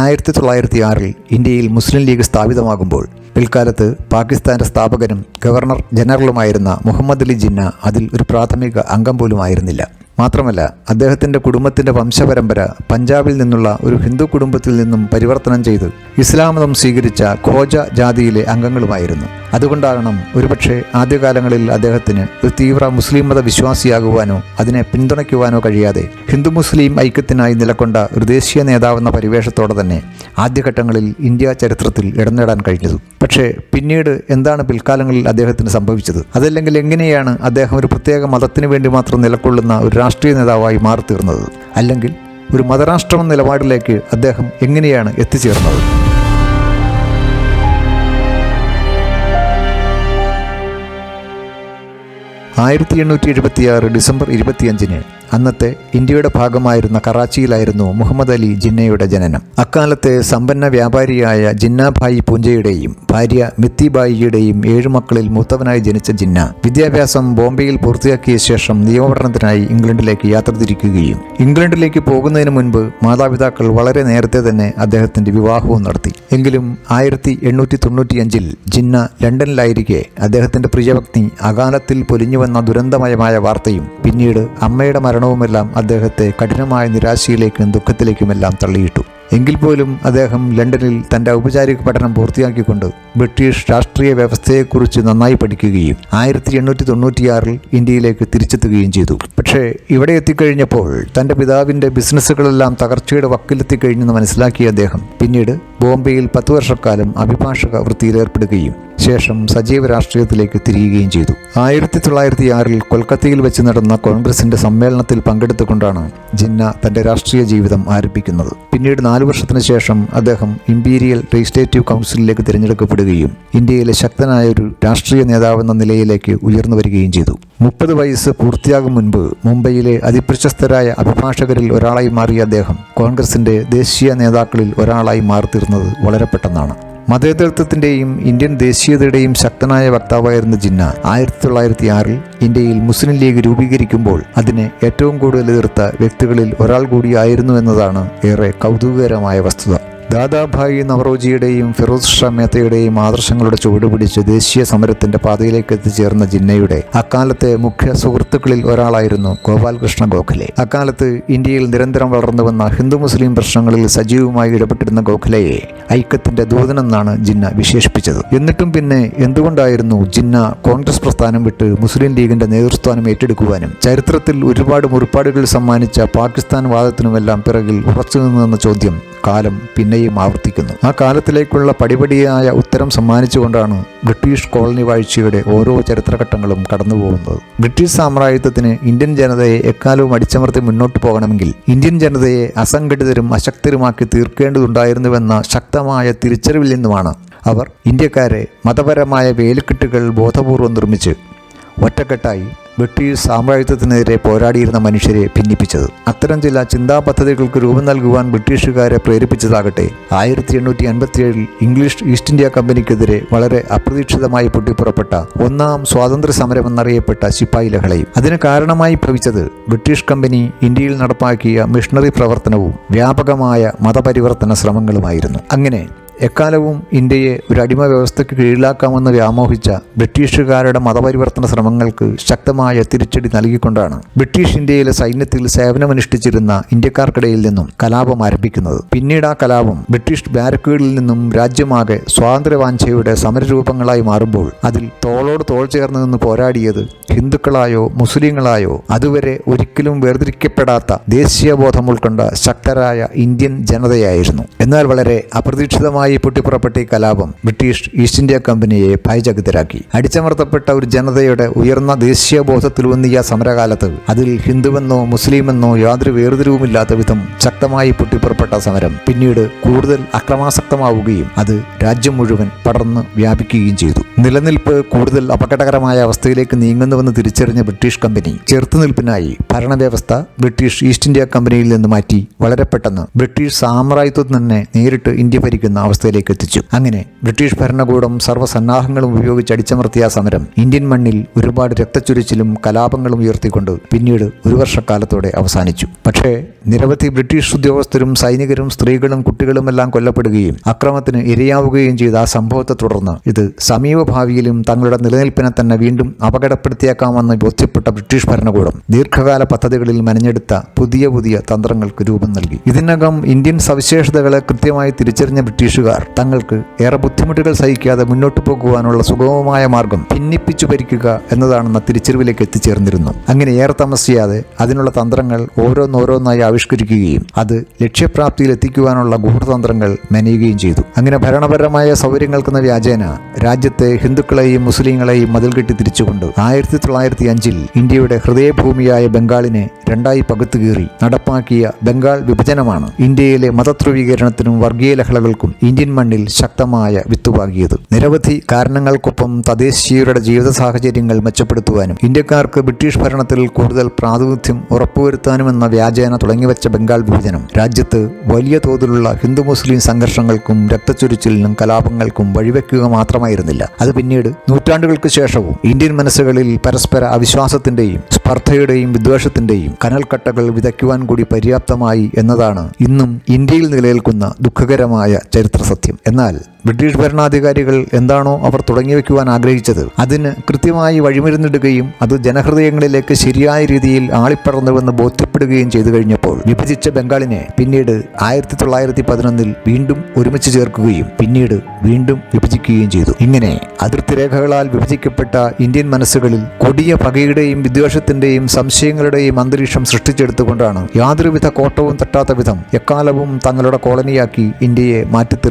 ആയിരത്തി തൊള്ളായിരത്തി ആറിൽ ഇന്ത്യയിൽ മുസ്ലിം ലീഗ് സ്ഥാപിതമാകുമ്പോൾ പിൽക്കാലത്ത് പാകിസ്ഥാന്റെ സ്ഥാപകനും ഗവർണർ ജനറലുമായിരുന്ന മുഹമ്മദ് അലി ജിന്ന അതിൽ ഒരു പ്രാഥമിക അംഗം പോലുമായിരുന്നില്ല. മാത്രമല്ല അദ്ദേഹത്തിന്റെ കുടുംബത്തിന്റെ വംശപരമ്പര പഞ്ചാബിൽ നിന്നുള്ള ഒരു ഹിന്ദു കുടുംബത്തിൽ നിന്നും പരിവർത്തനം ചെയ്ത് ഇസ്ലാം സ്വീകരിച്ച ഖോജ ജാതിയിലെ അംഗങ്ങളുമായിരുന്നു. അതുകൊണ്ടാകണം ഒരുപക്ഷെ ആദ്യകാലങ്ങളിൽ അദ്ദേഹത്തിന് ഒരു തീവ്ര മുസ്ലിം മത വിശ്വാസിയാകുവാനോ അതിനെ പിന്തുണയ്ക്കുവാനോ കഴിയാതെ ഹിന്ദു മുസ്ലിം ഐക്യത്തിനായി നിലകൊണ്ട ഒരു ദേശീയ നേതാവെന്ന പരിവേഷത്തോടെ തന്നെ ആദ്യഘട്ടങ്ങളിൽ ഇന്ത്യ ചരിത്രത്തിൽ ഇടനേടാൻ കഴിഞ്ഞത്. പക്ഷേ പിന്നീട് എന്താണ് പിൽക്കാലങ്ങളിൽ അദ്ദേഹത്തിന് സംഭവിച്ചത്? അതല്ലെങ്കിൽ എങ്ങനെയാണ് അദ്ദേഹം ഒരു പ്രത്യേക മതത്തിന് വേണ്ടി മാത്രം നിലകൊള്ളുന്ന ഒരു രാഷ്ട്രീയ നേതാവായി മാറിത്തീർന്നത്. അല്ലെങ്കിൽ ഒരു മതരാഷ്ട്രമെന്ന നിലപാടിലേക്ക് അദ്ദേഹം എങ്ങനെയാണ് എത്തിച്ചേർന്നത്? ആയിരത്തി എണ്ണൂറ്റി എഴുപത്തിയാറ് ഡിസംബർ ഇരുപത്തിയഞ്ചിന് അന്നത്തെ ഇന്ത്യയുടെ ഭാഗമായിരുന്ന കറാച്ചിയിലായിരുന്നു മുഹമ്മദ് അലി ജിന്നയുടെ ജനനം. അക്കാലത്തെ സമ്പന്ന വ്യാപാരിയായ ജിന്നാഭായി പൂഞ്ചയുടെയും ഭാര്യ മിത്തിബായിയുടെയും ഏഴു മക്കളിൽ മൂത്തവനായി ജനിച്ച ജിന്ന വിദ്യാഭ്യാസം ബോംബെയിൽ പൂർത്തിയാക്കിയ ശേഷം നിയമപഠനത്തിനായി ഇംഗ്ലണ്ടിലേക്ക് യാത്ര തിരിക്കുകയും ഇംഗ്ലണ്ടിലേക്ക് പോകുന്നതിന് മുൻപ് മാതാപിതാക്കൾ വളരെ നേരത്തെ തന്നെ അദ്ദേഹത്തിന്റെ വിവാഹവും നടത്തി. എങ്കിലും ആയിരത്തി എണ്ണൂറ്റി തൊണ്ണൂറ്റിയഞ്ചിൽ ജിന്ന ലണ്ടനിലായിരിക്കെ അദ്ദേഹത്തിന്റെ പ്രിയപത്നി അകാലത്തിൽ പൊലിഞ്ഞുവന്ന ദുരന്തമയമായ വാർത്തയും പിന്നീട് അമ്മയുടെ മരണവുമെല്ലാം അദ്ദേഹത്തെ കഠിനമായ നിരാശയിലേക്കും ദുഃഖത്തിലേക്കുമെല്ലാം തള്ളിയിട്ടു. എങ്കിൽ പോലും അദ്ദേഹം ലണ്ടനിൽ തന്റെ ഔപചാരിക പഠനം പൂർത്തിയാക്കിക്കൊണ്ട് ബ്രിട്ടീഷ് രാഷ്ട്രീയ വ്യവസ്ഥയെക്കുറിച്ച് നന്നായി പഠിക്കുകയും ആയിരത്തി എണ്ണൂറ്റി തൊണ്ണൂറ്റിയാറിൽ ഇന്ത്യയിലേക്ക് തിരിച്ചെത്തുകയും ചെയ്തു. പക്ഷേ ഇവിടെ എത്തിക്കഴിഞ്ഞപ്പോൾ തന്റെ പിതാവിന്റെ ബിസിനസ്സുകളെല്ലാം തകർച്ചയുടെ വക്കിലെത്തിക്കഴിഞ്ഞെന്ന് മനസ്സിലാക്കിയ അദ്ദേഹം പിന്നീട് ബോംബെയിൽ പത്ത് വർഷക്കാലം അഭിഭാഷക വൃത്തിയിലേർപ്പെടുകയും ശേഷം സജീവ രാഷ്ട്രീയത്തിലേക്ക് തിരിയുകയും ചെയ്തു. ആയിരത്തി തൊള്ളായിരത്തി ആറിൽ കൊൽക്കത്തയിൽ വെച്ച് നടന്ന കോൺഗ്രസിന്റെ സമ്മേളനത്തിൽ പങ്കെടുത്തുകൊണ്ടാണ് ജിന്ന തന്റെ രാഷ്ട്രീയ ജീവിതം ആരംഭിക്കുന്നത്. പിന്നീട് നാലു വർഷത്തിന് ശേഷം അദ്ദേഹം ഇമ്പീരിയൽ ലെജിസ്ലേറ്റീവ് കൗൺസിലിലേക്ക് തിരഞ്ഞെടുക്കപ്പെടുകയും ഇന്ത്യയിലെ ശക്തനായ ഒരു രാഷ്ട്രീയ നേതാവെന്ന നിലയിലേക്ക് ഉയർന്നു വരികയും ചെയ്തു. മുപ്പത് വയസ്സ് പൂർത്തിയാകും മുൻപ് മുംബൈയിലെ അതിപ്രശസ്തരായ അഭിഭാഷകരിൽ ഒരാളായി മാറിയ അദ്ദേഹം കോൺഗ്രസിന്റെ ദേശീയ നേതാക്കളിൽ ഒരാളായി മാറിത്തീർന്നത് വളരെ പെട്ടെന്നാണ്. മതേതൃത്വത്തിന്റെയും ഇന്ത്യൻ ദേശീയതയുടെയും ശക്തനായ വക്താവായിരുന്ന ജിന്ന ആയിരത്തി തൊള്ളായിരത്തി ആറിൽ ഇന്ത്യയിൽ മുസ്ലിം ലീഗ് രൂപീകരിക്കുമ്പോൾ അതിനെ ഏറ്റവും കൂടുതൽ എതിർത്ത വ്യക്തികളിൽ ഒരാൾ കൂടിയായിരുന്നു എന്നതാണ് ഏറെ കൗതുകകരമായ വസ്തുത. ദാദാഭായി നവറോജിയുടെയും ഫിറോസ് ഷാ മേത്തയുടെയും ആദർശങ്ങളുടെ ചുവടുപിടിച്ച് ദേശീയ സമരത്തിന്റെ പാതയിലേക്ക് എത്തിച്ചേർന്ന ജിന്നയുടെ അക്കാലത്തെ മുഖ്യ സുഹൃത്തുക്കളിൽ ഒരാളായിരുന്നു ഗോപാൽകൃഷ്ണ ഗോഖലെ. അക്കാലത്ത് ഇന്ത്യയിൽ നിരന്തരം വളർന്നു വന്ന ഹിന്ദു മുസ്ലിം പ്രശ്നങ്ങളിൽ സജീവമായി ഇടപെട്ടിരുന്ന ഗോഖലയെ ഐക്യത്തിന്റെ ദൂതനെന്നാണ് ജിന്ന വിശേഷിപ്പിച്ചത്. എന്നിട്ടും പിന്നെ എന്തുകൊണ്ടായിരുന്നു ജിന്ന കോൺഗ്രസ് പ്രസ്ഥാനം വിട്ട് മുസ്ലിം ലീഗിന്റെ നേതൃസ്ഥാനം ഏറ്റെടുക്കുവാനും ചരിത്രത്തിൽ ഒരുപാട് മുറിപ്പാടുകൾ സമ്മാനിച്ച പാകിസ്ഥാൻ വാദത്തിനുമെല്ലാം പിറകിൽ ഉറച്ചു നിന്നെന്ന ചോദ്യം കാലം പിന്നെയും ആവർത്തിക്കുന്നു. ആ കാലത്തിലേക്കുള്ള പടിപടിയായ ഉത്തരം സമ്മാനിച്ചുകൊണ്ടാണ് ബ്രിട്ടീഷ് കോളനി വാഴ്ചയുടെ ഓരോ ചരിത്രഘട്ടങ്ങളും കടന്നുപോകുന്നത്. ബ്രിട്ടീഷ് സാമ്രാജ്യത്വത്തിന് ഇന്ത്യൻ ജനതയെ എക്കാലവും അടിച്ചമർത്തി മുന്നോട്ട് പോകണമെങ്കിൽ ഇന്ത്യൻ ജനതയെ അസംഘടിതരും അശക്തരുമാക്കി തീർക്കേണ്ടതുണ്ടായിരുന്നുവെന്ന ശക്തമായ തിരിച്ചറിവിൽ നിന്നുമാണ് അവർ ഇന്ത്യക്കാരെ മതപരമായ വേലിക്കെട്ടുകൾ ബോധപൂർവം നിർമ്മിച്ച് ഒറ്റക്കെട്ടായി ബ്രിട്ടീഷ് സാമ്രാജ്യത്വത്തിനെതിരെ പോരാടിയിരുന്ന മനുഷ്യരെ ഭിന്നിപ്പിച്ചത്. അത്തരം ചില ചിന്താ പദ്ധതികൾക്ക് രൂപം നൽകുവാൻ ബ്രിട്ടീഷുകാരെ പ്രേരിപ്പിച്ചതാകട്ടെ ആയിരത്തി എണ്ണൂറ്റി അൻപത്തിയേഴിൽ ഇംഗ്ലീഷ് ഈസ്റ്റ് ഇന്ത്യ കമ്പനിക്കെതിരെ വളരെ അപ്രതീക്ഷിതമായി പൊട്ടിപ്പുറപ്പെട്ട ഒന്നാം സ്വാതന്ത്ര്യ സമരം എന്നറിയപ്പെട്ട ശിപ്പായി ലഹളയും. അതിന് കാരണമായി ഭവിച്ചത് ബ്രിട്ടീഷ് കമ്പനി ഇന്ത്യയിൽ നടപ്പാക്കിയ മിഷണറി പ്രവർത്തനവും വ്യാപകമായ മതപരിവർത്തന ശ്രമങ്ങളുമായിരുന്നു. അങ്ങനെ എക്കാലവും ഇന്ത്യയെ ഒരു അടിമ വ്യവസ്ഥയ്ക്ക് കീഴിലാക്കാമെന്ന് വ്യാമോഹിച്ച ബ്രിട്ടീഷുകാരുടെ മതപരിവർത്തന ശ്രമങ്ങൾക്ക് ശക്തമായ തിരിച്ചടി നൽകിക്കൊണ്ടാണ് ബ്രിട്ടീഷ് ഇന്ത്യയിലെ സൈന്യത്തിൽ സേവനമനുഷ്ഠിച്ചിരുന്ന ഇന്ത്യക്കാർക്കിടയിൽ നിന്നും കലാപം ആരംഭിക്കുന്നത്. പിന്നീട് ആ കലാപം ബ്രിട്ടീഷ് ബാരക്കുകളിൽ നിന്നും രാജ്യമാകെ സ്വാതന്ത്ര്യവാഞ്ചയുടെ സമരരൂപങ്ങളായി മാറുമ്പോൾ അതിൽ തോളോട് തോൾ ചേർന്ന് നിന്ന് പോരാടിയത് ഹിന്ദുക്കളായോ മുസ്ലിങ്ങളായോ അതുവരെ ഒരിക്കലും വേർതിരിക്കപ്പെടാത്ത ദേശീയബോധം ഉൾക്കൊണ്ട ശക്തരായ ഇന്ത്യൻ ജനതയായിരുന്നു. എന്നാൽ വളരെ അപ്രതീക്ഷിതമായി പൊട്ടിപ്പുറപ്പെട്ട ഈ കലാപം ബ്രിട്ടീഷ് ഈസ്റ്റ് ഇന്ത്യ കമ്പനിയെ ഭയചകിതരാക്കി. അടിച്ചമർത്തപ്പെട്ട ഒരു ജനതയുടെ ഉയർന്ന ദേശീയ ബോധത്തിൽ ദേശീയബോധത്തിലൂന്നിയ സമരകാലത്ത് അതിൽ ഹിന്ദുവെന്നോ മുസ്ലിമെന്നോ യാതൊരു വേർതിരിവുമില്ലാത്ത വിധം ശക്തമായി പൊട്ടിപ്പുറപ്പെട്ട സമരം പിന്നീട് കൂടുതൽ അക്രമാസക്തമാവുകയും അത് രാജ്യം മുഴുവൻ പടർന്ന് വ്യാപിക്കുകയും ചെയ്തു. നിലനിൽപ്പ് കൂടുതൽ അപകടകരമായ അവസ്ഥയിലേക്ക് നീങ്ങുന്നുവെന്ന് തിരിച്ചറിഞ്ഞ ബ്രിട്ടീഷ് കമ്പനി ചെറുത്തുനിൽപ്പിനായി ഭരണവ്യവസ്ഥ ബ്രിട്ടീഷ് ഈസ്റ്റ് ഇന്ത്യ കമ്പനിയിൽ നിന്ന് മാറ്റി വളരെ പെട്ടെന്ന് ബ്രിട്ടീഷ് സാമ്രാജ്യത്വത്തിൽ തന്നെ നേരിട്ട് ഇന്ത്യ ഭരിക്കുന്ന അവസ്ഥ അവസ്ഥയിലേക്ക് എത്തിച്ചു. അങ്ങനെ ബ്രിട്ടീഷ് ഭരണകൂടം സർവസന്നാഹങ്ങളും ഉപയോഗിച്ച് അടിച്ചമർത്തിയ സമരം ഇന്ത്യൻ മണ്ണിൽ ഒരുപാട് രക്തച്ചൊരിച്ചിലും കലാപങ്ങളും ഉയർത്തിക്കൊണ്ട് പിന്നീട് ഒരു വർഷക്കാലത്തോടെ അവസാനിച്ചു. പക്ഷേ നിരവധി ബ്രിട്ടീഷ് ഉദ്യോഗസ്ഥരും സൈനികരും സ്ത്രീകളും കുട്ടികളും എല്ലാം കൊല്ലപ്പെടുകയും അക്രമത്തിന് ഇരയാവുകയും ചെയ്ത ആ സംഭവത്തെ തുടർന്ന് ഇത് സമീപ ഭാവിയിലും തങ്ങളുടെ നിലനിൽപ്പിനെ തന്നെ വീണ്ടും അപകടപ്പെടുത്തിയേക്കാമെന്ന് ബോധ്യപ്പെട്ട ബ്രിട്ടീഷ് ഭരണകൂടം ദീർഘകാല പദ്ധതികളിൽ മെനഞ്ഞെടുത്ത പുതിയ പുതിയ തന്ത്രങ്ങൾക്ക് രൂപം നൽകി. ഇതിനകം ഇന്ത്യൻ സവിശേഷതകളെ കൃത്യമായി തിരിച്ചറിഞ്ഞ ബ്രിട്ടീഷുകാർ തങ്ങൾക്ക് ഏറെ ബുദ്ധിമുട്ടുകൾ സഹിക്കാതെ മുന്നോട്ടു പോകുവാനുള്ള സുഗമമായ മാർഗം ഭിന്നിപ്പിച്ചു ഭരിക്കുക എന്നതാണെന്ന തിരിച്ചറിവിലേക്ക് എത്തിച്ചേർന്നിരുന്നു. അങ്ങനെ ഏറെ താമസിയാതെ അതിനുള്ള തന്ത്രങ്ങൾ ഓരോന്നോരോന്നായി ആവിഷ്കരിക്കുകയും അത് ലക്ഷ്യപ്രാപ്തിയിൽ എത്തിക്കുവാനുള്ള ഗൂഢതന്ത്രങ്ങൾ മെനയുകയും ചെയ്തു. അങ്ങനെ ഭരണപരമായ സൗകര്യങ്ങൾക്കെന്ന വ്യാജേന രാജ്യത്തെ ഹിന്ദുക്കളെയും മുസ്ലിങ്ങളെയും മതിൽ കെട്ടി തിരിച്ചുകൊണ്ട് ആയിരത്തി തൊള്ളായിരത്തി അഞ്ചിൽ ഇന്ത്യയുടെ ഹൃദയഭൂമിയായ ബംഗാളിനെ രണ്ടായി പകുത്തു കീറി നടപ്പാക്കിയ ബംഗാൾ വിഭജനമാണ്. ഇന്ത്യയിലെ മതധ്രുവീകരണത്തിനും വർഗീയ ലഹളകൾക്കും ഇന്ത്യൻ മണ്ണിൽ ശക്തമായ വിത്തുപാകിയത്. നിരവധി കാരണങ്ങൾക്കൊപ്പം തദ്ദേശീയരുടെ ജീവിത സാഹചര്യങ്ങൾ മെച്ചപ്പെടുത്തുവാനും ഇന്ത്യക്കാർക്ക് ബ്രിട്ടീഷ് ഭരണത്തിൽ കൂടുതൽ പ്രാതിനിധ്യം ഉറപ്പുവരുത്താനുമെന്ന വ്യാജേന തുടങ്ങിവെച്ച ബംഗാൾ വിഭജനം രാജ്യത്ത് വലിയ തോതിലുള്ള ഹിന്ദു മുസ്ലിം സംഘർഷങ്ങൾക്കും രക്തച്ചൊരിച്ചിലിനും കലാപങ്ങൾക്കും വഴിവെക്കുക മാത്രമായിരുന്നില്ല. അത് പിന്നീട് നൂറ്റാണ്ടുകൾക്ക് ശേഷവും ഇന്ത്യൻ മനസ്സുകളിൽ പരസ്പര അവിശ്വാസത്തിന്റെയും സ്പർദ്ധയുടെയും വിദ്വേഷത്തിന്റെയും കനൽക്കട്ടകൾ വിതയ്ക്കുവാൻ കൂടി പര്യാപ്തമായി എന്നതാണ് ഇന്നും ഇന്ത്യയിൽ നിലനിൽക്കുന്ന ദുഃഖകരമായ ചരിത്ര സത്യം. എന്നാൽ ബ്രിട്ടീഷ് ഭരണാധികാരികൾ എന്താണോ അവർ തുടങ്ങി തുടങ്ങിവെക്കുവാൻ ആഗ്രഹിച്ചത് അതിന് കൃത്യമായി വഴിമരുന്നിടുകയും അത് ജനഹൃദയങ്ങളിലേക്ക് ശരിയായ രീതിയിൽ ആളിപ്പടർന്നുവെന്ന് ബോധ്യപ്പെടുകയും ചെയ്തു കഴിഞ്ഞപ്പോൾ വിഭജിച്ച ബംഗാളിനെ പിന്നീട് ആയിരത്തി തൊള്ളായിരത്തി പതിനൊന്നിൽ വീണ്ടും ഒരുമിച്ച് ചേർക്കുകയും പിന്നീട് വീണ്ടും വിഭജിക്കുകയും ചെയ്തു. ഇങ്ങനെ അതിർത്തി രേഖകളാൽ വിഭജിക്കപ്പെട്ട ഇന്ത്യൻ മനസ്സുകളിൽ കൊടിയ പകയുടെയും വിദ്വേഷത്തിന്റെയും സംശയങ്ങളുടെയും അന്തരീക്ഷം സൃഷ്ടിച്ചെടുത്തുകൊണ്ടാണ് യാതൊരുവിധ കോട്ടവും തട്ടാത്ത വിധം എക്കാലവും തങ്ങളുടെ കോളനിയാക്കി ഇന്ത്യയെ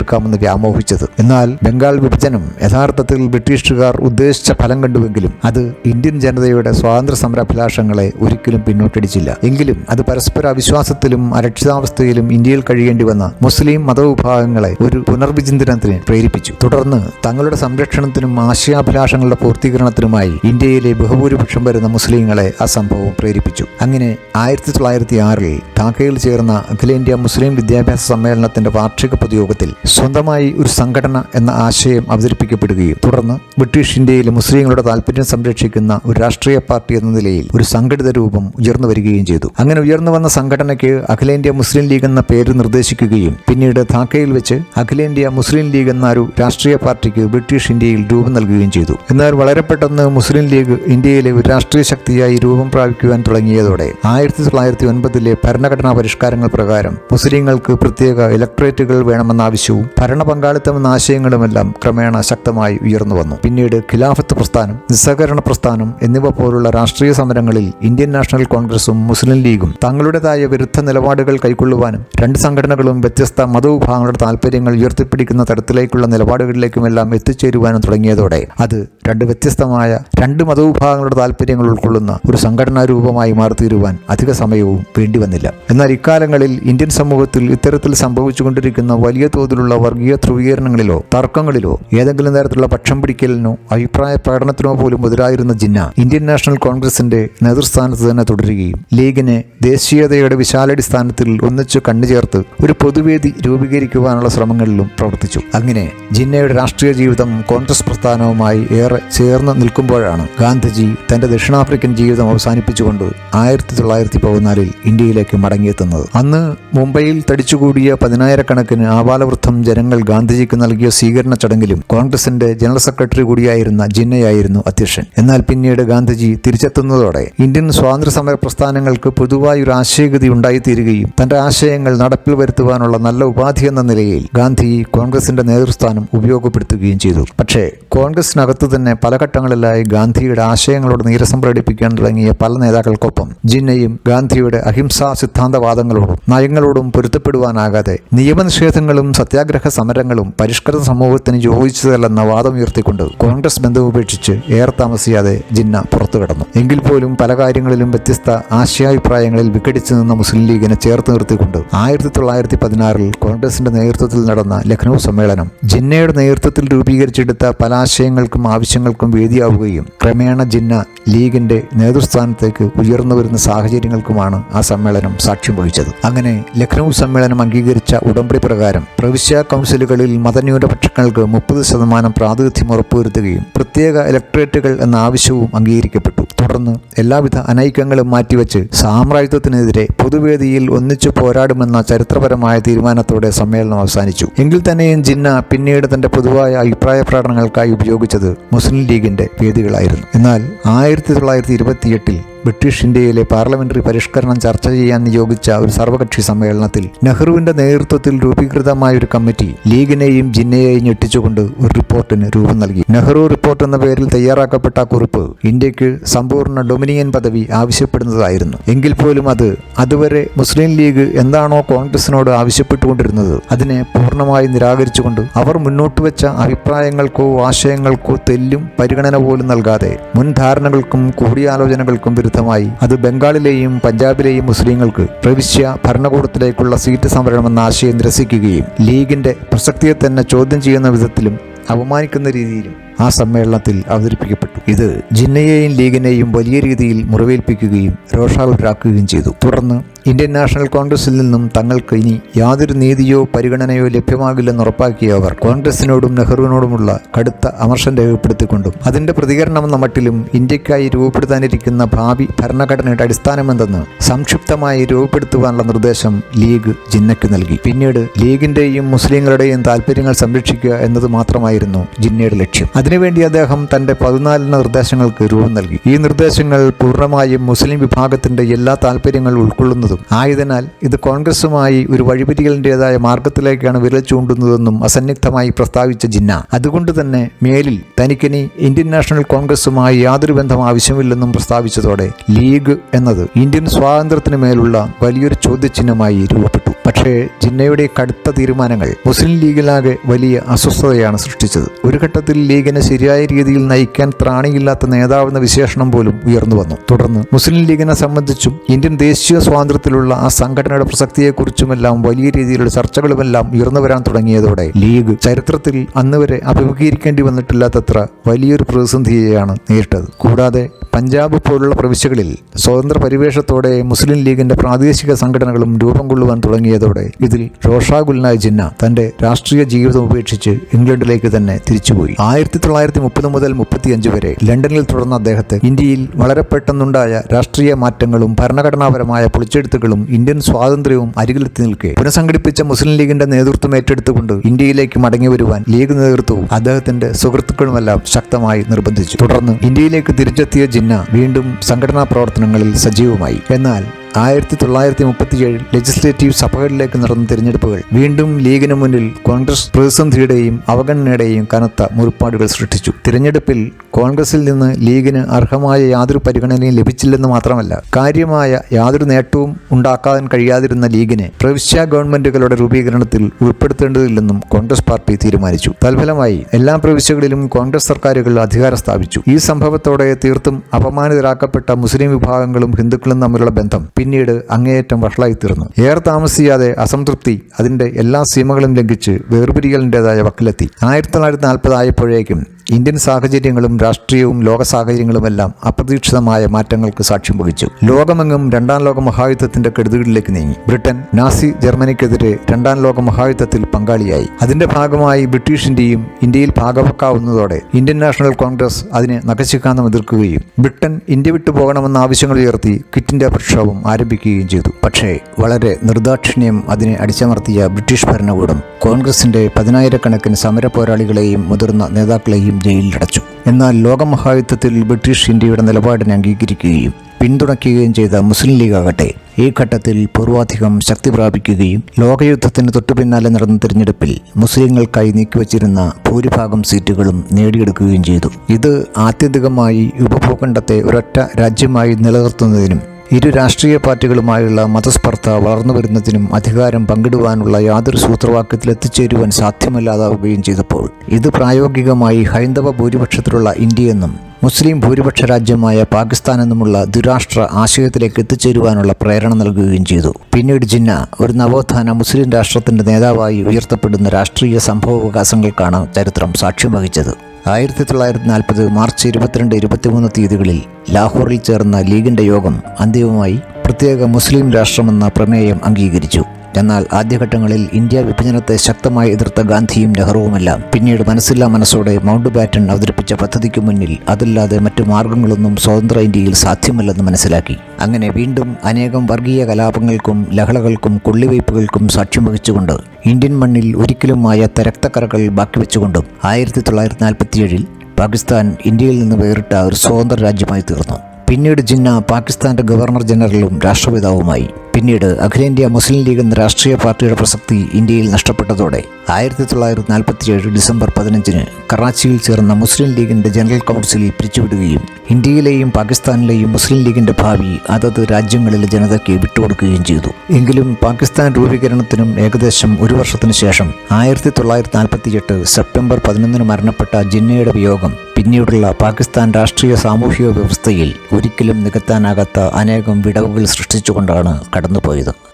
മാറ്റിത്തീർക്കാമെന്ന് വ്യാമോഹിച്ചത്. എന്നാൽ ബംഗാൾ വിഭജനം യഥാർത്ഥത്തിൽ ബ്രിട്ടീഷുകാർ ഉദ്ദേശിച്ച ഫലം കണ്ടുവെങ്കിലും അത് ഇന്ത്യൻ ജനതയുടെ സ്വാതന്ത്ര്യ സമരാഭിലാഷങ്ങളെ ഒരിക്കലും പിന്നോട്ടടിച്ചില്ല. എങ്കിലും അത് പരസ്പര അവിശ്വാസത്തിലും അരക്ഷിതാവസ്ഥയിലും ഇന്ത്യയിൽ കഴിയേണ്ടി വന്ന മുസ്ലിം മതവിഭാഗങ്ങളെ ഒരു പുനർവിചിന്തനത്തിന് പ്രേരിപ്പിച്ചു. തുടർന്ന് തങ്ങളുടെ സംരക്ഷണത്തിനും ആശയാഭിലാഷങ്ങളുടെ പൂർത്തീകരണത്തിനുമായി ഇന്ത്യയിലെ ബഹുഭൂരിപക്ഷം വരുന്ന മുസ്ലിങ്ങളെ ആ സംഭവം പ്രേരിപ്പിച്ചു. അങ്ങനെ ആയിരത്തി തൊള്ളായിരത്തി ആറിൽ ധാക്കയിൽ ചേർന്ന അഖിലേന്ത്യാ മുസ്ലിം വിദ്യാഭ്യാസ സമ്മേളനത്തിന്റെ വാർഷിക പൊതുയോഗത്തിൽ സ്വന്തമായി ഒരു സംഘടന എന്ന ആശയം അവതരിപ്പിക്കപ്പെടുകയും തുടർന്ന് ബ്രിട്ടീഷ് ഇന്ത്യയിലെ മുസ്ലിങ്ങളുടെ താല്പര്യം സംരക്ഷിക്കുന്ന ഒരു രാഷ്ട്രീയ പാർട്ടി എന്ന നിലയിൽ ഒരു സംഘടിത രൂപം ഉയർന്നു വരികയും ചെയ്തു. അങ്ങനെ ഉയർന്നു വന്ന സംഘടനയ്ക്ക് അഖിലേന്ത്യാ മുസ്ലിം ലീഗ് എന്ന പേര് നിർദ്ദേശിക്കുകയും പിന്നീട് ധാക്കയിൽ വെച്ച് അഖിലേന്ത്യാ മുസ്ലിം ലീഗ് എന്ന ഒരു രാഷ്ട്രീയ പാർട്ടിക്ക് ബ്രിട്ടീഷ് ഇന്ത്യയിൽ രൂപം നൽകുകയും ചെയ്തു. എന്നാൽ വളരെ പെട്ടെന്ന് മുസ്ലിം ലീഗ് ഇന്ത്യയിലെ ഒരു രാഷ്ട്രീയ ശക്തിയായി രൂപം പ്രാപിക്കുവാൻ തുടങ്ങിയതോടെ ആയിരത്തി തൊള്ളായിരത്തി ഒൻപതിലെ ഭരണഘടനാ പരിഷ്കാരങ്ങൾ പ്രകാരം മുസ്ലിങ്ങൾക്ക് പ്രത്യേക ഇലക്ട്രേറ്റുകൾ വേണമെന്ന ആവശ്യവും ഭരണ പങ്കാളിത്തം എന്ന ആശയങ്ങളുമെല്ലാം ക്രമേണ ശക്തമായി ഉയർന്നു വന്നു. പിന്നീട് ഖിലാഫത്ത് പ്രസ്ഥാനം നിസ്സഹകരണ പ്രസ്ഥാനം എന്നിവ പോലുള്ള രാഷ്ട്രീയ സമരങ്ങളിൽ ഇന്ത്യൻ നാഷണൽ കോൺഗ്രസും മുസ്ലിം ലീഗും തങ്ങളുടേതായ വിരുദ്ധ നിലപാടുകൾ കൈക്കൊള്ളുവാനും രണ്ട് സംഘടനകളും വ്യത്യസ്ത മതവിഭാഗങ്ങളുടെ താല്പര്യങ്ങൾ ഉയർത്തിപ്പിടിക്കുന്ന തരത്തിലേക്കുള്ള നിലപാടുകളിലേക്കുമെല്ലാം എത്തിച്ചേരുവാനും തുടങ്ങിയതോടെ അത് രണ്ട് വ്യത്യസ്തമായ രണ്ട് മതവിഭാഗങ്ങളുടെ താല്പര്യങ്ങൾ ഉൾക്കൊള്ളുന്ന ഒരു സംഘടനാ രൂപമായി മാറിത്തീരുവാൻ അധിക സമയവും വേണ്ടി വന്നില്ല എന്നാൽ ഇക്കാലങ്ങളിൽ ഇന്ത്യൻ സമൂഹത്തിൽ ഇത്തരത്തിൽ സംഭവിച്ചുകൊണ്ടിരിക്കുന്ന വലിയ തോതിലുള്ള വർഗീയ ധ്രുവീകരണങ്ങളിലോ തർക്കങ്ങളിലോ ഏതെങ്കിലും തരത്തിലുള്ള പക്ഷം പിടിക്കലിനോ അഭിപ്രായ പ്രകടനത്തിനോ പോലും എതിരായിരുന്ന ജിന്ന ഇന്ത്യൻ നാഷണൽ കോൺഗ്രസിന്റെ നേതൃസ്ഥാനത്ത് തന്നെ തുടരുകയും ലീഗിനെ ദേശീയതയുടെ വിശാലടിസ്ഥാനത്തിൽ ഒന്നിച്ചു കണ്ണുചേർത്ത് ഒരു പൊതുവേദി രൂപീകരിക്കുവാനുള്ള ശ്രമങ്ങളിലും പ്രവർത്തിച്ചു. അങ്ങനെ ജിന്നയുടെ രാഷ്ട്രീയ ജീവിതം കോൺഗ്രസ് പ്രസ്ഥാനവുമായി ഏറെ ചേർന്ന് നിൽക്കുമ്പോഴാണ് ഗാന്ധിജി തന്റെ ദക്ഷിണാഫ്രിക്കൻ ജീവിതം അവസാനിപ്പിച്ചുകൊണ്ട് ആയിരത്തി തൊള്ളായിരത്തി പതിനാലിൽ ഇന്ത്യയിലേക്ക് മടങ്ങിയെത്തുന്നത്. അന്ന് മുംബൈയിൽ തടിച്ചുകൂടിയ പതിനായിരക്കണക്കിന് ആപാലവൃദ്ധം ജനങ്ങൾ ഗാന്ധിജിക്ക് നൽകിയ സ്വീകരണ ചടങ്ങിലും കോൺഗ്രസിന്റെ ജനറൽ സെക്രട്ടറി കൂടിയായിരുന്ന ജിന്നയായിരുന്നു അധ്യക്ഷൻ. എന്നാൽ പിന്നീട് ഗാന്ധിജി തിരിച്ചെത്തുന്നതോടെ ഇന്ത്യൻ സ്വാതന്ത്ര്യ സമര പ്രസ്ഥാനങ്ങൾക്ക് പൊതുവായി ഒരു ആശയഗതി ഉണ്ടായിത്തീരുകയും തന്റെ ആശയങ്ങൾ നടപ്പിൽ വരുത്തുവാനുള്ള നല്ല ഉപാധി എന്ന നിലയിൽ ഗാന്ധി കോൺഗ്രസിന്റെ നേതൃസ്ഥാനം ഉപയോഗപ്പെടുത്തുകയും ചെയ്തു. പക്ഷേ കോൺഗ്രസിനകത്ത് തന്നെ പല ഘട്ടങ്ങളിലായി ഗാന്ധിയുടെ ആശയങ്ങളോട് നീരസം പ്രകടിപ്പിക്കാൻ തുടങ്ങിയ പല നേതാക്കൾക്കൊപ്പം ജിന്നയും ഗാന്ധിയുടെ അഹിംസാ സിദ്ധാന്തവാദങ്ങളോടും നയങ്ങളോടും പൊരുത്തപ്പെടുവാനാകാതെ നിയമനിഷേധങ്ങളും സത്യാഗ്രഹ സമരങ്ങളും പരിഷ്കൃത സമൂഹത്തിന് യോജിച്ചതല്ലെന്ന വാദം ഉയർത്തിക്കൊണ്ട് കോൺഗ്രസ് ബന്ധം ഉപേക്ഷിച്ച് ഏറെ താമസിയാതെ ജിന്ന പുറത്തു കടന്നു. എങ്കിൽ പോലും പല കാര്യങ്ങളിലും വ്യത്യസ്ത ആശയാഭിപ്രായങ്ങളിൽ വിഘടിച്ചു നിന്ന മുസ്ലിം ലീഗിനെ ചേർത്ത് നിർത്തിക്കൊണ്ട് ആയിരത്തി തൊള്ളായിരത്തി പതിനാറിൽ കോൺഗ്രസിന്റെ നേതൃത്വത്തിൽ നടന്ന ലഖ്നൗ സമ്മേളനം ജിന്നയുടെ നേതൃത്വത്തിൽ രൂപീകരിച്ചെടുത്ത പല ആശയങ്ങൾക്കും ആവശ്യം ആവശ്യങ്ങൾക്കും വേദിയാവുകയും ക്രമേണ ജിന്ന ലീഗിന്റെ നേതൃസ്ഥാനത്തേക്ക് ഉയർന്നു വരുന്ന സാഹചര്യങ്ങൾക്കുമാണ് ആ സമ്മേളനം സാക്ഷ്യം വഹിച്ചത്. അങ്ങനെ ലക്നൗ സമ്മേളനം അംഗീകരിച്ച ഉടമ്പടി പ്രകാരം പ്രവിശ്യ കൗൺസിലുകളിൽ മതന്യൂനപക്ഷങ്ങൾക്ക് മുപ്പത് ശതമാനം പ്രാതിനിധ്യം ഉറപ്പുവരുത്തുകയും പ്രത്യേക ഇലക്ട്രേറ്റുകൾ എന്ന ആവശ്യവും അംഗീകരിക്കപ്പെട്ടു. തുടർന്ന് എല്ലാവിധ അനൈക്യങ്ങളും മാറ്റിവെച്ച് സാമ്രാജ്യത്വത്തിനെതിരെ പൊതുവേദിയിൽ ഒന്നിച്ചു പോരാടുമെന്ന ചരിത്രപരമായ തീരുമാനത്തോടെ സമ്മേളനം അവസാനിച്ചു. എങ്കിൽ തന്നെയും ജിന്ന പിന്നീട് തന്റെ പൊതുവായ അഭിപ്രായ പ്രകടനങ്ങൾക്കായി ഉപയോഗിച്ചത് മുസ്ലിം ലീഗിന്റെ വേദികളായിരുന്നു. എന്നാൽ ആയിരത്തി തൊള്ളായിരത്തി ഇരുപത്തിയെട്ടിൽ ബ്രിട്ടീഷ് ഇന്ത്യയിലെ പാർലമെന്ററി പരിഷ്കരണം ചർച്ച ചെയ്യാൻ നിയോഗിച്ച ഒരു സർവകക്ഷി സമ്മേളനത്തിൽ നെഹ്റുവിന്റെ നേതൃത്വത്തിൽ രൂപീകൃതമായ ഒരു കമ്മിറ്റി ലീഗിനെയും ജിന്നയെയും ഞെട്ടിച്ചുകൊണ്ട് ഒരു റിപ്പോർട്ടിന് രൂപം നൽകി. നെഹ്റു റിപ്പോർട്ട് എന്ന പേരിൽ തയ്യാറാക്കപ്പെട്ട കുറിപ്പ് ഇന്ത്യയ്ക്ക് സമ്പൂർണ ഡൊമിനിയൻ പദവി ആവശ്യപ്പെടുന്നതായിരുന്നു. എങ്കിൽ പോലും അത് അതുവരെ മുസ്ലിം ലീഗ് എന്താണോ കോൺഗ്രസിനോട് ആവശ്യപ്പെട്ടുകൊണ്ടിരുന്നത് അതിനെ പൂർണമായി നിരാകരിച്ചുകൊണ്ട് അവർ മുന്നോട്ട് വെച്ച അഭിപ്രായങ്ങൾക്കോ ആശയങ്ങൾക്കോ തെല്ലും പരിഗണന പോലും നൽകാതെ മുൻ ധാരണകൾക്കും കൂടിയാലോചനകൾക്കും വിരുദ്ധമായി അത് ബംഗാളിലെയും പഞ്ചാബിലെയും മുസ്ലിങ്ങൾക്ക് പ്രവിശ്യ ഭരണകൂടത്തിലേക്കുള്ള സീറ്റ് സംവരണമെന്ന ആശയം നിരസിക്കുകയും ലീഗിന്റെ പ്രസക്തിയെ തന്നെ ചോദ്യം ചെയ്യുന്ന വിധത്തിലും അപമാനിക്കുന്ന രീതിയിലും ആ സമ്മേളനത്തിൽ അവതരിപ്പിക്കപ്പെട്ടു. ഇത് ജിന്നയെയും ലീഗിനെയും വലിയ രീതിയിൽ മുറിവേൽപ്പിക്കുകയും രോഷാകുലരാക്കുകയും ചെയ്തു. തുടർന്ന് ഇന്ത്യൻ നാഷണൽ കോൺഗ്രസിൽ നിന്നും തങ്ങൾക്ക് ഇനി യാതൊരു നീതിയോ പരിഗണനയോ ലഭ്യമാകില്ലെന്ന് ഉറപ്പാക്കിയ അവർ കോൺഗ്രസിനോടും നെഹ്റുവിനോടുമുള്ള കടുത്ത അമർഷം രേഖപ്പെടുത്തിക്കൊണ്ടും അതിന്റെ പ്രതികരണം എന്ന മട്ടിലും ഇന്ത്യക്കായി രൂപപ്പെടുത്താനിരിക്കുന്ന ഭാവി ഭരണഘടനയുടെ അടിസ്ഥാനമെന്തെന്ന് സംക്ഷിപ്തമായി രൂപപ്പെടുത്തുവാനുള്ള നിർദ്ദേശം ലീഗ് ജിന്നയ്ക്ക് നൽകി. പിന്നീട് ലീഗിന്റെയും മുസ്ലിങ്ങളുടെയും താല്പര്യങ്ങൾ സംരക്ഷിക്കുക എന്നത് മാത്രമായിരുന്നു ജിന്നയുടെ ലക്ഷ്യം. അതിനുവേണ്ടി അദ്ദേഹം തന്റെ പതിനാല് നിർദ്ദേശങ്ങൾക്ക് രൂപം നൽകി. ഈ നിർദ്ദേശങ്ങൾ പൂർണമായും മുസ്ലിം വിഭാഗത്തിന്റെ എല്ലാ താല്പര്യങ്ങൾ ഉൾക്കൊള്ളുന്നതും. ആയതിനാൽ ഇത് കോൺഗ്രസുമായി ഒരു വഴിപിരിയലിന്റെതായ മാർഗത്തിലേക്കാണ് വിരൽ ചൂണ്ടുന്നതെന്നും അസന്നിഗ്ധമായി പ്രസ്താവിച്ച ജിന്ന. അതുകൊണ്ട് തന്നെ മേലിൽ തനിക്കിനി ഇന്ത്യൻ നാഷണൽ കോൺഗ്രസുമായി യാതൊരു ബന്ധം ആവശ്യമില്ലെന്നും പ്രസ്താവിച്ചതോടെ ലീഗ് എന്നത് ഇന്ത്യൻ സ്വാതന്ത്ര്യത്തിന് മേലുള്ള വലിയൊരു ചോദ്യചിഹ്നമായി രൂപപ്പെട്ടു. പക്ഷേ ജിന്നയുടെ കടുത്ത തീരുമാനങ്ങൾ മുസ്ലിം ലീഗിലാകെ വലിയ അസ്വസ്ഥതയാണ് സൃഷ്ടിച്ചത്. ഒരു ഘട്ടത്തിൽ ലീഗിനെ ശരിയായ രീതിയിൽ നയിക്കാൻ ത്രാണിയില്ലാത്ത നേതാവെന്ന വിശേഷണം പോലും ഉയർന്നു വന്നു. തുടർന്ന് മുസ്ലിം ലീഗിനെ സംബന്ധിച്ചും ഇന്ത്യൻ ദേശീയ സ്വാതന്ത്ര്യത്തിലുള്ള ആ സംഘടനയുടെ പ്രസക്തിയെക്കുറിച്ചുമെല്ലാം വലിയ രീതിയിലുള്ള ചർച്ചകളുമെല്ലാം ഉയർന്നു വരാൻ തുടങ്ങിയതോടെ ലീഗ് ചരിത്രത്തിൽ അന്ന് വരെ അഭിമുഖീകരിക്കേണ്ടി വന്നിട്ടില്ലാത്തത്ര വലിയൊരു പ്രതിസന്ധിയെയാണ് നേരിട്ടത്. കൂടാതെ പഞ്ചാബ് പോലുള്ള പ്രവിശ്യകളിൽ സ്വതന്ത്ര പരിവേഷത്തോടെ മുസ്ലിം ലീഗിന്റെ പ്രാദേശിക സംഘടനകളും രൂപം കൊള്ളുവാൻ തുടങ്ങിയതോടെ ഇതിൽ റോഷാഗുൽനായ് ജിന്ന തന്റെ രാഷ്ട്രീയ ജീവിതം ഉപേക്ഷിച്ച് ഇംഗ്ലണ്ടിലേക്ക് തന്നെ തിരിച്ചുപോയി. ആയിരത്തി തൊള്ളായിരത്തി മുപ്പത് മുതൽ മുപ്പത്തിയഞ്ച് വരെ ലണ്ടനിൽ തുടർന്ന അദ്ദേഹത്തെ ഇന്ത്യയിൽ വളരെ പെട്ടെന്നുണ്ടായ രാഷ്ട്രീയ മാറ്റങ്ങളും ഭരണഘടനാപരമായ പൊളിച്ചെടുത്തുകളും ഇന്ത്യൻ സ്വാതന്ത്ര്യവും അരികിലെത്തി നിൽക്കെ. പുനഃസംഘടിപ്പിച്ച മുസ്ലിം ലീഗിന്റെ നേതൃത്വം ഏറ്റെടുത്തുകൊണ്ട് ഇന്ത്യയിലേക്ക് മടങ്ങി വരുവാൻ ലീഗ് നേതൃത്വവും അദ്ദേഹത്തിന്റെ സുഹൃത്തുക്കളുമെല്ലാം ശക്തമായി നിർബന്ധിച്ചു. തുടർന്ന് ഇന്ത്യയിലേക്ക് തിരിച്ചെത്തിയ ജിന്ന വീണ്ടും സംഘടനാ പ്രവർത്തനങ്ങളിൽ സജീവമായി. എന്നാൽ ആയിരത്തി തൊള്ളായിരത്തി മുപ്പത്തിയേഴിൽ ലെജിസ്ലേറ്റീവ് സഭകളിലേക്ക് നടന്ന തിരഞ്ഞെടുപ്പുകൾ. വീണ്ടും ലീഗിന് മുന്നിൽ കോൺഗ്രസ് പ്രതിസന്ധിയുടെയും അവഗണനയുടെയും കനത്ത മുറിപ്പാടുകൾ സൃഷ്ടിച്ചു. തിരഞ്ഞെടുപ്പിൽ കോൺഗ്രസിൽ നിന്ന് ലീഗിന് അർഹമായ യാതൊരു പരിഗണനയും ലഭിച്ചില്ലെന്ന് മാത്രമല്ല കാര്യമായ യാതൊരു നേട്ടവും ഉണ്ടാക്കാൻ കഴിയാതിരുന്ന ലീഗിനെ പ്രവിശ്യ ഗവൺമെന്റുകളുടെ രൂപീകരണത്തിൽ ഉൾപ്പെടുത്തേണ്ടതില്ലെന്നും കോൺഗ്രസ് പാർട്ടി തീരുമാനിച്ചു. തൽഫലമായി എല്ലാ പ്രവിശ്യകളിലും കോൺഗ്രസ് സർക്കാരുകൾ അധികാരം സ്ഥാപിച്ചു. ഈ സംഭവത്തോടെ തീർത്തും അപമാനിതരാക്കപ്പെട്ട മുസ്ലിം വിഭാഗങ്ങളും ഹിന്ദുക്കളും തമ്മിലുള്ള ബന്ധം പിന്നീട് അങ്ങേയറ്റം വഷളായിത്തീർന്നു. ഏറെ താമസിയാതെ അസംതൃപ്തി അതിന്റെ എല്ലാ സീമകളും ലംഘിച്ച് വേർപിരിയലിന്റെതായ വക്കിലെത്തി. ആയിരത്തി തൊള്ളായിരത്തി നാൽപ്പത് ആയപ്പോഴേക്കും ഇന്ത്യൻ സാഹചര്യങ്ങളും രാഷ്ട്രീയവും ലോക സാഹചര്യങ്ങളുമെല്ലാം അപ്രതീക്ഷിതമായ മാറ്റങ്ങൾക്ക് സാക്ഷ്യം വഹിച്ചു. ലോകമെങ്ങും രണ്ടാം ലോക മഹായുദ്ധത്തിന്റെ കെടുതികളിലേക്ക് നീങ്ങി. ബ്രിട്ടൻ നാസി ജർമ്മനിക്കെതിരെ രണ്ടാം ലോക മഹായുദ്ധത്തിൽ പങ്കാളിയായി. അതിന്റെ ഭാഗമായി ബ്രിട്ടീഷ് ഇന്ത്യയും ഇന്ത്യയിൽ ഭാഗവക്കാവുന്നതോടെ ഇന്ത്യൻ നാഷണൽ കോൺഗ്രസ് അതിനെ നഖശിക്കാന്തം എതിർക്കുകയും ബ്രിട്ടൻ ഇന്ത്യ വിട്ടു പോകണമെന്ന ആവശ്യങ്ങൾ ഉയർത്തി കിറ്റിന്റെ പ്രക്ഷോഭം ആരംഭിക്കുകയും ചെയ്തു. പക്ഷേ വളരെ നിർദാക്ഷിണ്യം അതിനെ അടിച്ചമർത്തിയ ബ്രിട്ടീഷ് ഭരണകൂടം കോൺഗ്രസിന്റെ പതിനായിരക്കണക്കിന് സമര പോരാളികളെയും മുതിർന്ന നേതാക്കളെയും ജയിലിലടച്ചു എന്നാൽ ലോകമഹായുദ്ധത്തിൽ ബ്രിട്ടീഷ് ഇന്ത്യയുടെ നിലപാടിനെ അംഗീകരിക്കുകയും പിന്തുണയ്ക്കുകയും ചെയ്ത മുസ്ലിം ലീഗ് ആകട്ടെ ഈ ഘട്ടത്തിൽ പൂർവാധികം ശക്തി പ്രാപിക്കുകയും ലോകയുദ്ധത്തിന് തൊട്ടുപിന്നാലെ നടന്ന തിരഞ്ഞെടുപ്പിൽ മുസ്ലിങ്ങൾക്കായി നീക്കിവച്ചിരുന്ന ഭൂരിഭാഗം സീറ്റുകളും നേടിയെടുക്കുകയും ചെയ്തു. ഇത് ആത്യന്തികമായി ഉപഭൂഖണ്ഡത്തെ ഒരൊറ്റ രാജ്യമായി നിലനിർത്തുന്നതിനും ഇരു രാഷ്ട്രീയ പാർട്ടികളുമായുള്ള മതസ്പർദ്ധ വളർന്നു വരുന്നതിനും അധികാരം പങ്കിടുവാനുള്ള യാതൊരു സൂത്രവാക്യത്തിൽ എത്തിച്ചേരുവാൻ സാധ്യമല്ലാതാവുകയും ചെയ്തപ്പോൾ ഇത് പ്രായോഗികമായി ഹൈന്ദവ ഭൂരിപക്ഷത്തിലുള്ള ഇന്ത്യയെന്നും മുസ്ലിം ഭൂരിപക്ഷ രാജ്യമായ പാകിസ്ഥാൻ എന്നുമുള്ള ദുരാഷ്ട്ര ആശയത്തിലേക്ക് എത്തിച്ചേരുവാനുള്ള പ്രേരണ നൽകുകയും ചെയ്തു. പിന്നീട് ജിന്ന ഒരു നവോത്ഥാന മുസ്ലിം രാഷ്ട്രത്തിന്റെ നേതാവായി ഉയർത്തപ്പെടുന്ന രാഷ്ട്രീയ സംഭവവികാസങ്ങൾക്കാണ് ചരിത്രം സാക്ഷ്യം വഹിച്ചത്. ആയിരത്തി തൊള്ളായിരത്തി നാൽപ്പത് മാർച്ച് ഇരുപത്തിരണ്ട് ഇരുപത്തിമൂന്ന് തീയതികളിൽ ലാഹോറിൽ ചേർന്ന ലീഗിന്റെ യോഗം അന്തിമമായി പ്രത്യേക മുസ്ലിം രാഷ്ട്രമെന്ന പ്രമേയം അംഗീകരിച്ചു. എന്നാൽ ആദ്യഘട്ടങ്ങളിൽ ഇന്ത്യ വിഭജനത്തെ ശക്തമായി എതിർത്ത ഗാന്ധിയും നെഹ്റുവുമെല്ലാം പിന്നീട് മനസ്സില്ലാ മനസ്സോടെ മൗണ്ട് ബാറ്റൺ അവതരിപ്പിച്ച പദ്ധതിക്ക് മുന്നിൽ അതല്ലാതെ മറ്റു മാർഗങ്ങളൊന്നും സ്വതന്ത്ര ഇന്ത്യയിൽ സാധ്യമല്ലെന്ന് മനസ്സിലാക്കി. അങ്ങനെ വീണ്ടും അനേകം വർഗീയ കലാപങ്ങൾക്കും ലഹളകൾക്കും കൊള്ളിവയ്പ്പുകൾക്കും സാക്ഷ്യം വഹിച്ചുകൊണ്ട് ഇന്ത്യൻ മണ്ണിൽ ഒരിക്കലും ആയത്ത രക്തക്കറകൾ ബാക്കി വെച്ചുകൊണ്ടും ആയിരത്തി തൊള്ളായിരത്തി നാൽപ്പത്തിയേഴിൽ പാകിസ്ഥാൻ ഇന്ത്യയിൽ നിന്ന് വേറിട്ട ഒരു സ്വതന്ത്ര രാജ്യമായി തീർന്നു. പിന്നീട് ജിന്ന പാകിസ്ഥാന്റെ ഗവർണർ ജനറലും രാഷ്ട്രപിതാവുമായി. പിന്നീട് അഖിലേന്ത്യാ മുസ്ലിം ലീഗ് എന്ന രാഷ്ട്രീയ പാർട്ടിയുടെ പ്രസക്തി ഇന്ത്യയിൽ നഷ്ടപ്പെട്ടതോടെ ആയിരത്തി തൊള്ളായിരത്തി നാൽപ്പത്തിയേഴ് ഡിസംബർ പതിനഞ്ചിന് കറാച്ചിയിൽ ചേർന്ന മുസ്ലിം ലീഗിന്റെ ജനറൽ കൗൺസിൽ പിരിച്ചുവിടുകയും ഇന്ത്യയിലെയും പാകിസ്ഥാനിലെയും മുസ്ലിം ലീഗിന്റെ ഭാവി അതത് രാജ്യങ്ങളിലെ ജനതയ്ക്ക് വിട്ടുകൊടുക്കുകയും ചെയ്തു. എങ്കിലും പാകിസ്ഥാൻ രൂപീകരണത്തിനും ഏകദേശം ഒരു വർഷത്തിനു ശേഷം ആയിരത്തി തൊള്ളായിരത്തി നാൽപ്പത്തിയെട്ട് സെപ്റ്റംബർ പതിനൊന്നിന് മരണപ്പെട്ട ജിന്നയുടെ വിയോഗം പിന്നീടുള്ള പാകിസ്ഥാൻ രാഷ്ട്രീയ സാമൂഹിക വ്യവസ്ഥയിൽ ഒരിക്കലും നികത്താനാകാത്ത അനേകം വിടവുകൾ സൃഷ്ടിച്ചുകൊണ്ടാണ് കടന്നുപോയത്.